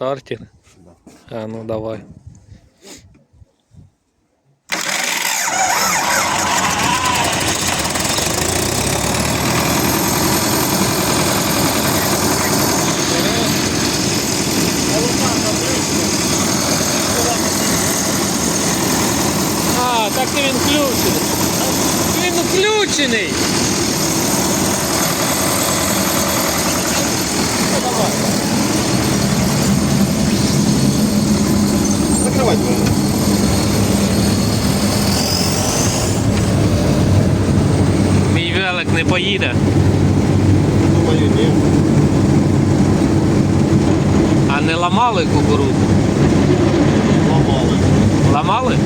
Стартер? Да. А ну давай. А, так він включений. Він. Закривай двері. Мій велик не поїде. Думаю, ні. А не ламали кукурудзу? Ламали. Ламали?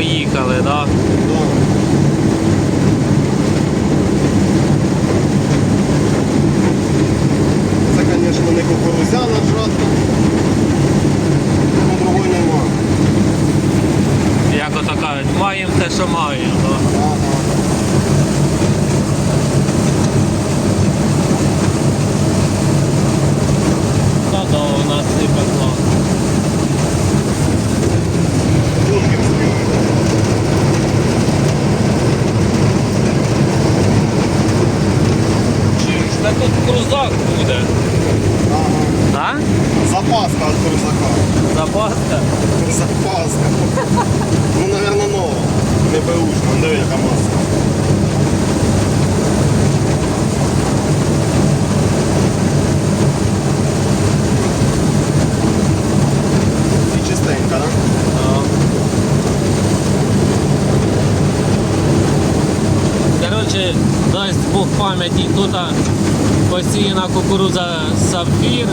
Поїхали? Да? Це, звісно, не кукурузяна жатка. Тому другої нема. Як кажуть, маємо те, що маємо. Да. Та да, у нас сипе класно. Бункер співає. Чуєш, та тут крузак буде. Ага. А? Запаска від крузака. Запаска? Запаска. Ну, наверное, нова. Не беушка, диви, яка маска. І чистенька, да? Коротше, дасть Бог пам'яті, тут посіяна кукурудза сапфір.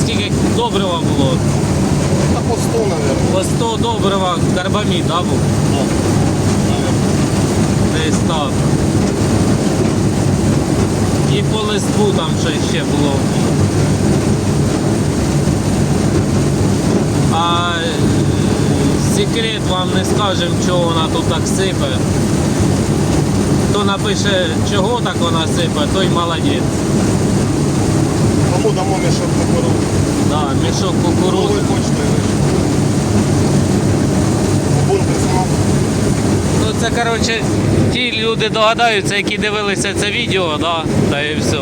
Скільки добрива було? Та по 100, наверное. По 100 добрива карбамід, да, був? Наверно. Десь так. І по листку там щось ще було. А е, секрет вам не скажемо, чого вона тут так сипе. Напише, чого так вона сипе, той молодець. Кому дамо мішок кукурудзи? Да, мішок вийшов. Бункер знов. Ну це коротше, ті люди догадаються, які дивилися це відео, да, та і все.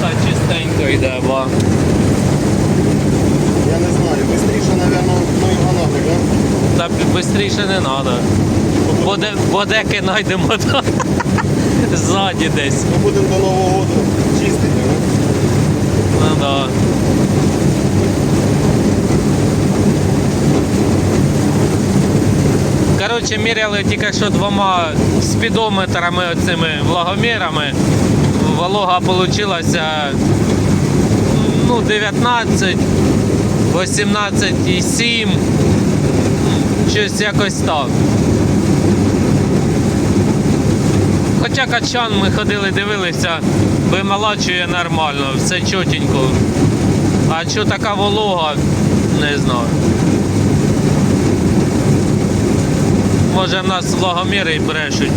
Та чистенько йде, бо. Я не знаю, быстріше, наверное, ну його нафиг, да? Та швидше не треба. Бо, де, бо знайдемо то, ззаді десь. Ми будемо до Нового року чистити, да? Ну да. Коротше, міряли тільки що двома спідометрами оцими влагомірами. Волога получилася ну, 19, 18,7. Щось якось так. Хоча качан ми ходили, дивилися, вимолачує нормально, все чотенько. А що така волога, не знаю. Може в нас влагоміри і брешуть.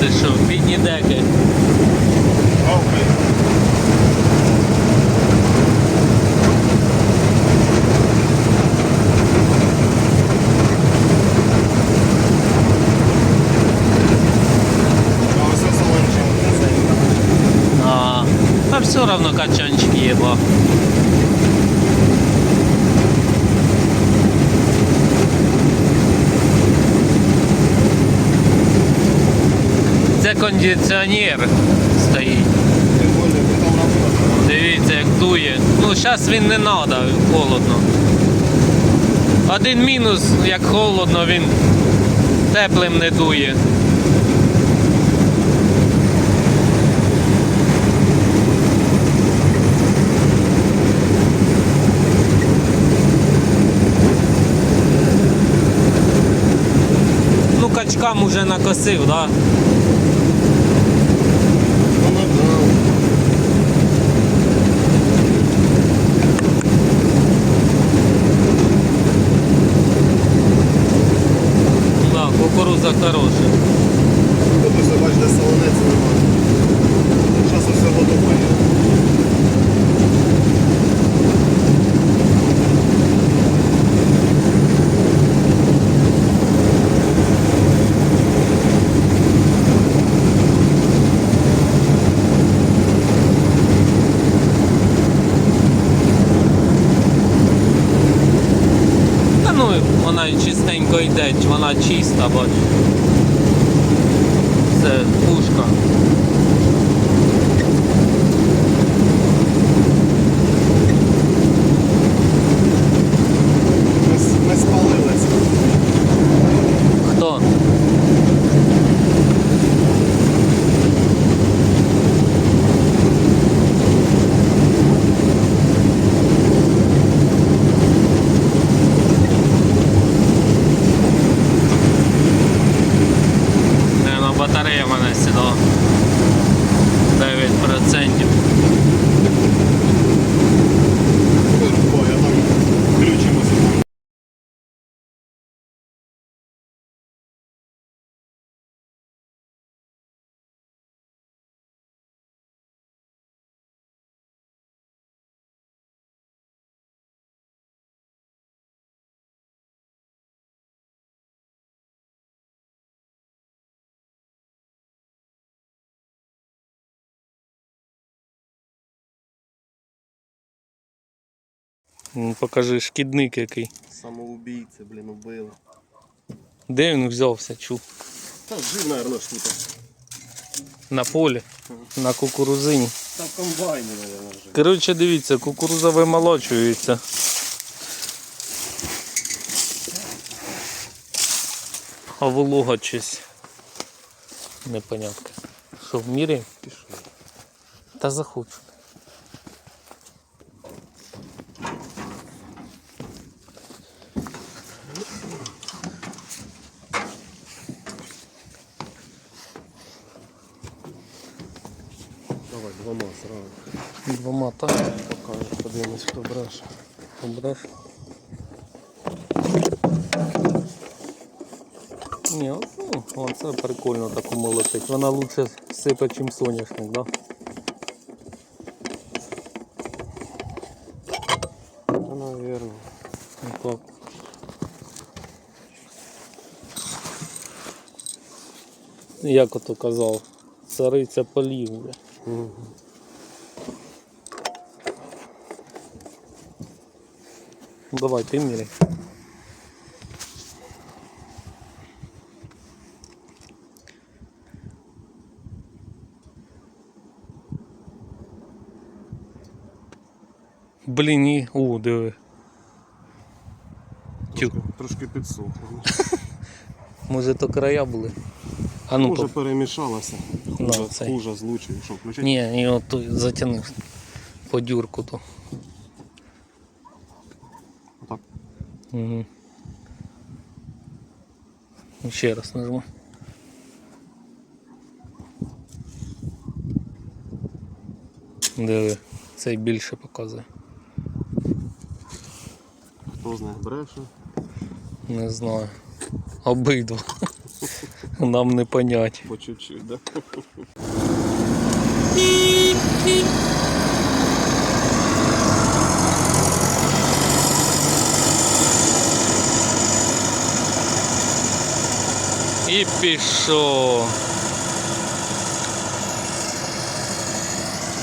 Ти що, бідні деки? Все одно качанчик є, бо. Це кондиціонер стоїть. Дивіться, як дує. Ну, зараз він не треба, холодно. Один мінус, як холодно, він теплим не дує. Бикам уже накосив, да? Ну, ну. Да, кукуруза хороша. Тут ось бач, де солонець немає. Зараз усе готове. Та ну, вона і чистенько йде, вона чиста, бач. Це пушка. Ми, с- ми спалилися. Хто? Не, ну батарея в мене сідала. 9%. Бо я там включимося. Ну, Покажи шкідник який. Самоубійці, блін, убили. Де він взявся, чув? Та жив, мабуть, ж тут. На полі, на кукурузині. Та в комбайні, мабуть, жив. Коротше, дивіться, кукуруза вимолочується. А волога щось. Непонятно. Що в мірі? Пішов. Та захочу. Давай, двома зразу. Двома так. Покажу, подивимось, хто бреше. Обраш. Ні, от, ну, оце прикольно таку молотить. Вона лучше сипе, чим соняшник, да? Та, навірно. Ну, Так. Як ото казав, цариця полів. Угу. Ну, давай, ти міряй. Блін, і... О, диви. Тю, Трошки, трошки підсохло. може то края були. А ну, Може по... перемішалося. Ну, Хуже, цей. хуже злучив. Що, включити? Ні, і от затягнув по дюрку то. Угу. Ще раз нажму. Диви, цей більше показує. Хто з них бреше? Не знаю. Обидва. Нам не понять. По чуть-чуть, да? І пішов.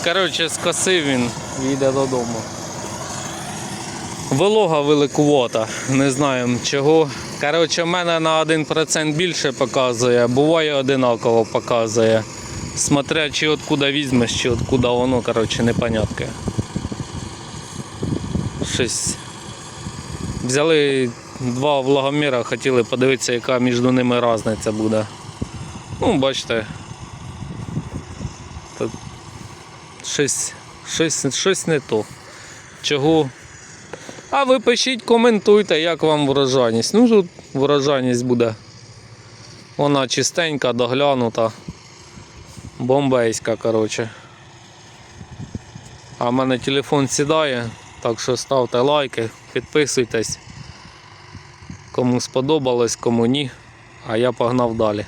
Коротше, скосив він, їде додому. Волога великувата, не знаємо чого. Коротше, в мене на 1% більше показує, буває одинаково показує. Смотря чи откуда візьмеш, чи откуда воно, коротше, непонятке. Щось. Взяли два влагоміра, хотіли подивитися, яка між ними різниця буде. Ну, бачите. Тут щось, щось, щось не то. Чого? А ви пишіть, коментуйте, як вам врожайність. Ну, тут врожайність буде Вона чистенька, доглянута. Бомбейська, коротше. А в мене телефон сідає, так що ставте лайки, підписуйтесь. Кому сподобалось, кому ні. А я погнав далі.